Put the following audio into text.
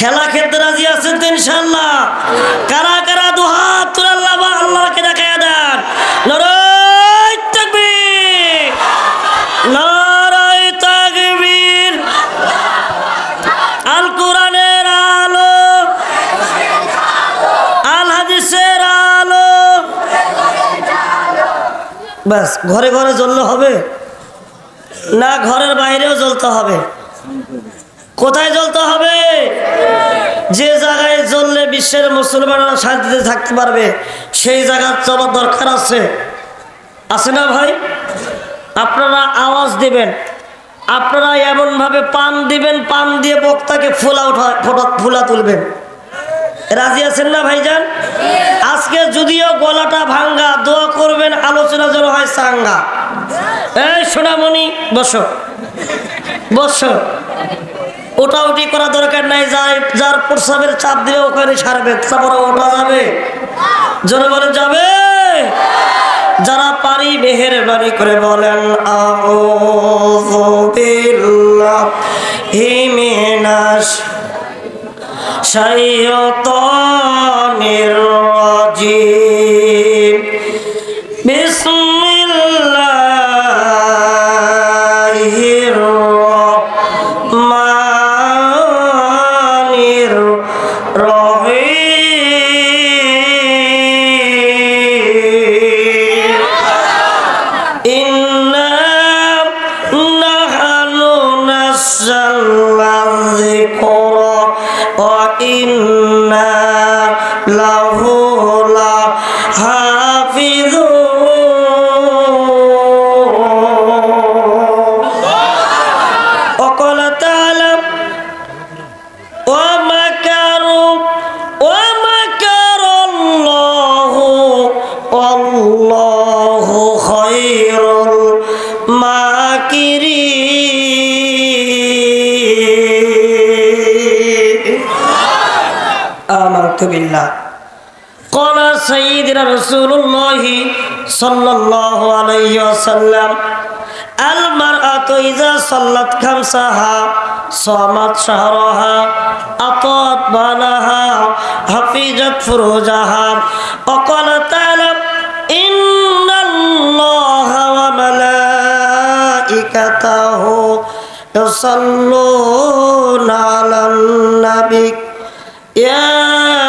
খেলা খেলতে রাজি আছেন তো ইনশাল্লাহ কারা কারা দুহাত তুলে আল্লাহ আল্লাহকে দেখায় দেন? নরই তাকবীর। নরই তাকবীর। আল কোরআনের আলো। আল হাদিসের আলো। ব্যাস, ঘরে ঘরে জ্বললে হবে? না, ঘরের বাইরেও জ্বলতে হবে? কোথায় জ্বলতে হবে? যে জায়গায় জ্বললে বিশ্বের মুসলমানরা শান্তিতে থাকতে পারবে, সেই জায়গার চলার দরকার আছে। আছে না ভাই? আপনারা আওয়াজ দিবেন। আপনারা এমনভাবে পান দিবেন, পান দিয়ে বক্তাকে ফুলা উঠা, ফটো, ফুলা তুলবেন। রাজি আছেন না ভাইজান? আজকে যদিও গলাটা ভাঙ্গা, দোয়া করবেন, আলোচনা যেন হয় সাঙ্গা এই সোনামণি, বসো। বসো। ওটা উঠি করা দরকার নাই, যার যার প্রস্রাবের চাপ দিলে ওখানে সারবে, তারপরে ওটা যাবে। জনগণে যাবে। যারা পারি মেহেরবানি করে বলেন, আউযু বিল্লাহি মিনাশ শাইতানির রাজিম। الذكر وإنا آمنت بالله قال سيدنا رسول الله صلى الله عليه وسلم المرأة إذا صلت خمسها صامت شهرها أطاعت بالها حفظت فروجها وقال تعالى إن الله وملائكته يصلون على النبي يا أيها